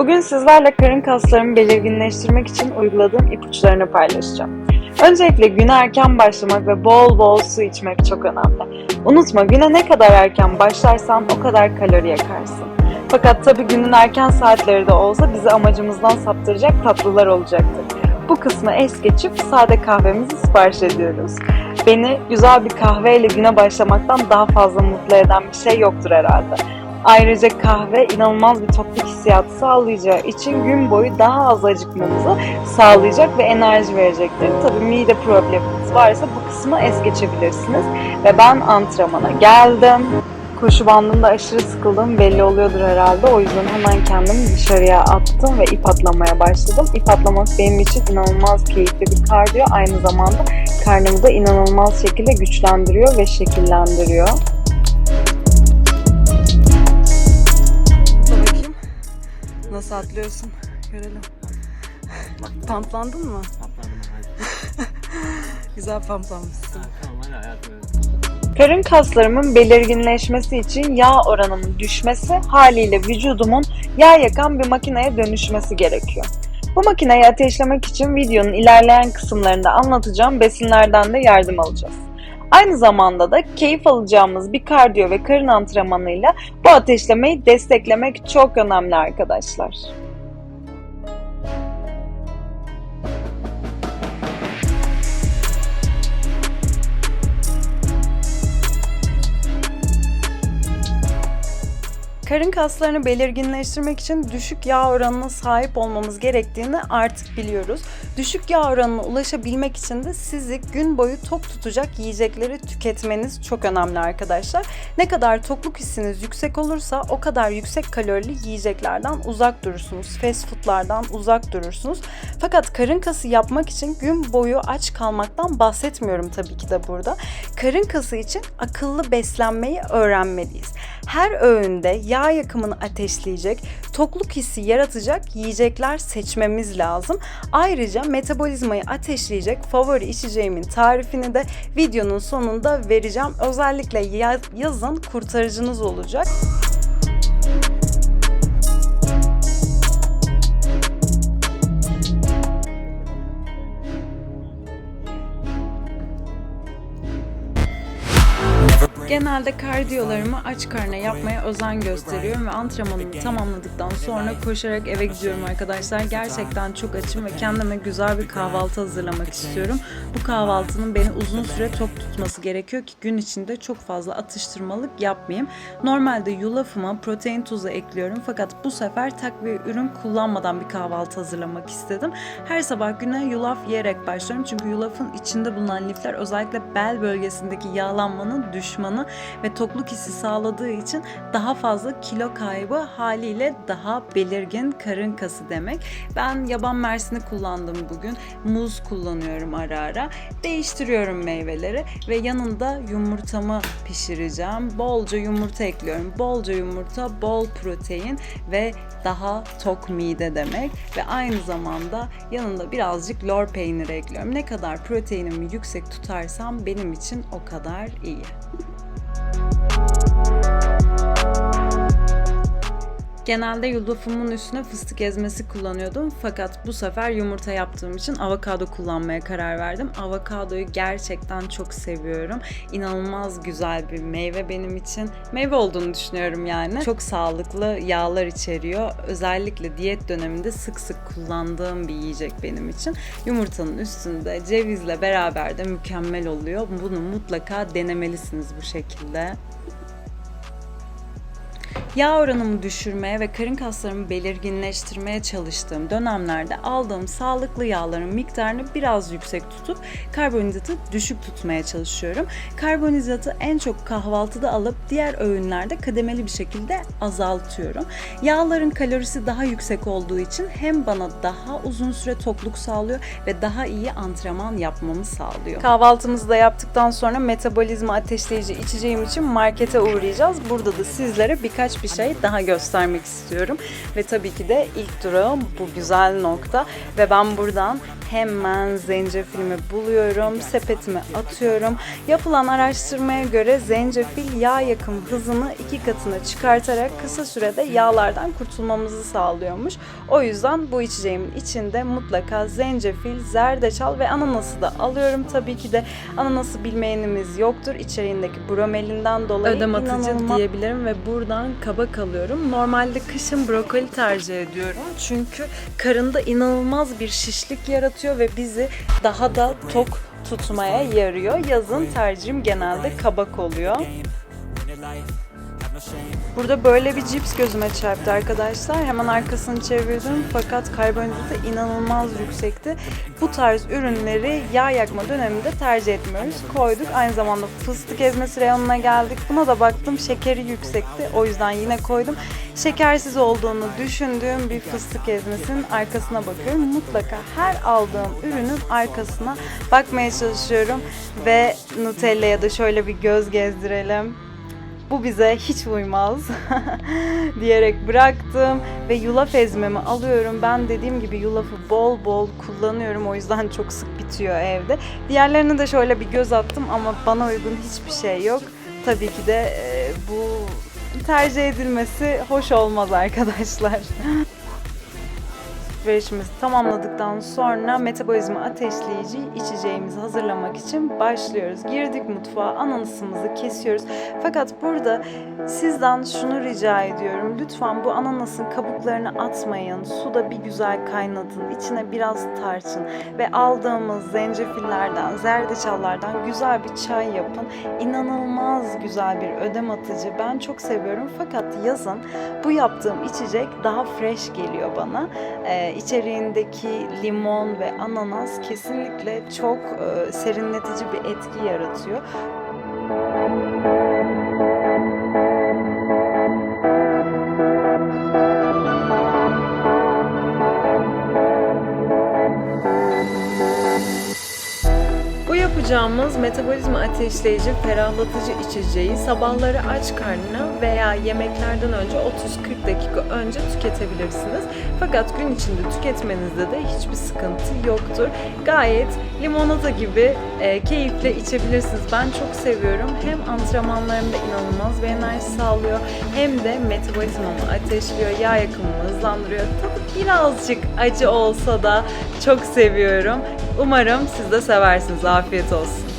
Bugün sizlerle karın kaslarımı belirginleştirmek için uyguladığım ipuçlarını paylaşacağım. Öncelikle güne erken başlamak ve bol bol su içmek çok önemli. Unutma güne ne kadar erken başlarsan o kadar kalori yakarsın. Fakat tabii günün erken saatleri de olsa bizi amacımızdan saptıracak tatlılar olacaktır. Bu kısmı es geçip sade kahvemizi sipariş ediyoruz. Beni güzel bir kahveyle güne başlamaktan daha fazla mutlu eden bir şey yoktur herhalde. Ayrıca kahve inanılmaz bir tokluk hissiyatı sağlayacağı için gün boyu daha az acıkmamızı sağlayacak ve enerji verecektir. Tabii mide probleminiz varsa bu kısmı es geçebilirsiniz. Ve ben antrenmana geldim. Koşu bandında aşırı sıkıldım belli oluyordur herhalde. O yüzden hemen kendimi dışarıya attım ve ip atlamaya başladım. İp atlamak benim için inanılmaz keyifli bir kardiyo. Aynı zamanda karnımı da inanılmaz şekilde güçlendiriyor ve şekillendiriyor. Nasıl atlıyorsun? Görelim. Pantlandın mı? Güzel pamplanmışsın. Tamam hayatım. Karın kaslarımın belirginleşmesi için yağ oranımın düşmesi haliyle vücudumun yağ yakan bir makineye dönüşmesi gerekiyor. Bu makineyi ateşlemek için videonun ilerleyen kısımlarında anlatacağım besinlerden de yardım alacağız. Aynı zamanda da keyif alacağımız bir kardiyo ve karın antrenmanıyla bu ateşlemeyi desteklemek çok önemli arkadaşlar. Karın kaslarını belirginleştirmek için düşük yağ oranına sahip olmamız gerektiğini artık biliyoruz. Düşük yağ oranına ulaşabilmek için de sizi gün boyu tok tutacak yiyecekleri tüketmeniz çok önemli arkadaşlar. Ne kadar tokluk hissiniz yüksek olursa o kadar yüksek kalorili yiyeceklerden uzak durursunuz. Fast foodlardan uzak durursunuz. Fakat karın kası yapmak için gün boyu aç kalmaktan bahsetmiyorum tabii ki de burada. Karın kası için akıllı beslenmeyi öğrenmeliyiz. Her öğünde yağ yakımını ateşleyecek, tokluk hissi yaratacak yiyecekler seçmemiz lazım. Ayrıca metabolizmayı ateşleyecek favori içeceğimin tarifini de videonun sonunda vereceğim. Özellikle ya- yazın kurtarıcınız olacak. Genelde kardiyolarımı aç karnına yapmaya özen gösteriyorum ve antrenmanımı tamamladıktan sonra koşarak eve gidiyorum arkadaşlar. Gerçekten çok açım ve kendime güzel bir kahvaltı hazırlamak istiyorum. Bu kahvaltının beni uzun süre tok tutması gerekiyor ki gün içinde çok fazla atıştırmalık yapmayayım. Normalde yulafıma protein tuzu ekliyorum fakat bu sefer takviye ürün kullanmadan bir kahvaltı hazırlamak istedim. Her sabah güne yulaf yiyerek başlıyorum çünkü yulafın içinde bulunan lifler özellikle bel bölgesindeki yağlanmanın düşmanı ve tokluk hissi sağladığı için daha fazla kilo kaybı haliyle daha belirgin karın kası demek. Ben yaban mersini kullandım bugün. Muz kullanıyorum ara ara. Değiştiriyorum meyveleri ve yanında yumurtamı pişireceğim. Bolca yumurta ekliyorum. Bolca yumurta, bol protein ve daha tok mide demek ve aynı zamanda yanında birazcık lor peyniri ekliyorum. Ne kadar proteinimi yüksek tutarsam benim için o kadar iyi. Genelde yulafımın üstüne fıstık ezmesi kullanıyordum fakat bu sefer yumurta yaptığım için avokado kullanmaya karar verdim. Avokadoyu gerçekten çok seviyorum. İnanılmaz güzel bir meyve benim için. Meyve olduğunu düşünüyorum yani. Çok sağlıklı yağlar içeriyor. Özellikle diyet döneminde sık sık kullandığım bir yiyecek benim için. Yumurtanın üstünde cevizle beraber de mükemmel oluyor. Bunu mutlaka denemelisiniz bu şekilde. Yağ oranımı düşürmeye ve karın kaslarımı belirginleştirmeye çalıştığım dönemlerde aldığım sağlıklı yağların miktarını biraz yüksek tutup karbonhidratı düşük tutmaya çalışıyorum. Karbonhidratı en çok kahvaltıda alıp diğer öğünlerde kademeli bir şekilde azaltıyorum. Yağların kalorisi daha yüksek olduğu için hem bana daha uzun süre tokluk sağlıyor ve daha iyi antrenman yapmamı sağlıyor. Kahvaltımızı da yaptıktan sonra metabolizma ateşleyici içeceğim için markete uğrayacağız. Burada da sizlere birkaç bir şey daha göstermek istiyorum. Ve tabii ki de ilk durağım bu güzel nokta. Ve ben buradan hemen zencefilimi buluyorum, sepetime atıyorum. Yapılan araştırmaya göre zencefil yağ yakım hızını iki katına çıkartarak kısa sürede yağlardan kurtulmamızı sağlıyormuş. O yüzden bu içeceğimin içinde mutlaka zencefil, zerdeçal ve ananası da alıyorum. Tabii ki de ananası bilmeyenimiz yoktur. İçeriğindeki bromelinden dolayı Ödem atıcı inanılmaz diyebilirim ve buradan kaba kalıyorum. Normalde kışın brokoli tercih ediyorum. Çünkü karında inanılmaz bir şişlik yaratıyor ve bizi daha da tok tutmaya yarıyor. Yazın tercihim genelde kabak oluyor. Burada böyle bir cips gözüme çarptı arkadaşlar. Hemen arkasını çevirdim fakat karbonhidratı inanılmaz yüksekti. Bu tarz ürünleri yağ yakma döneminde tercih etmiyoruz. Koyduk. Aynı zamanda fıstık ezmesi reyonuna geldik. Buna da baktım şekeri yüksekti. O yüzden yine koydum. Şekersiz olduğunu düşündüğüm bir fıstık ezmesinin arkasına bakıyorum. Mutlaka her aldığım ürünün arkasına bakmaya çalışıyorum. Ve Nutella'ya da şöyle bir göz gezdirelim bu bize hiç uymaz diyerek bıraktım ve yulaf ezmemi alıyorum. Ben dediğim gibi yulafı bol bol kullanıyorum o yüzden çok sık bitiyor evde. Diğerlerine de şöyle bir göz attım ama bana uygun hiçbir şey yok. Tabii ki de e, bu tercih edilmesi hoş olmaz arkadaşlar. alışverişimizi tamamladıktan sonra metabolizma ateşleyici içeceğimizi hazırlamak için başlıyoruz. Girdik mutfağa, ananasımızı kesiyoruz. Fakat burada sizden şunu rica ediyorum. Lütfen bu ananasın kabuklarını atmayın. Suda bir güzel kaynatın. İçine biraz tarçın ve aldığımız zencefillerden, zerdeçallardan güzel bir çay yapın. İnanılmaz güzel bir ödem atıcı. Ben çok seviyorum. Fakat yazın bu yaptığım içecek daha fresh geliyor bana. Ee, içeriğindeki limon ve ananas kesinlikle çok e, serinletici bir etki yaratıyor. Bu yapacağımız metabolizma ateşleyici, ferahlatıcı içeceği sabahları aç karnına veya yemeklerden önce 30-40 dakika önce tüketebilirsiniz. Fakat gün içinde tüketmenizde de hiçbir sıkıntı yoktur. Gayet limonata gibi e, keyifle içebilirsiniz. Ben çok seviyorum. Hem antrenmanlarımda inanılmaz bir enerji sağlıyor hem de metabolizmamı ateşliyor, yağ yakımımı hızlandırıyor. Tadı birazcık acı olsa da çok seviyorum. Umarım siz de seversiniz. Afiyet olsun.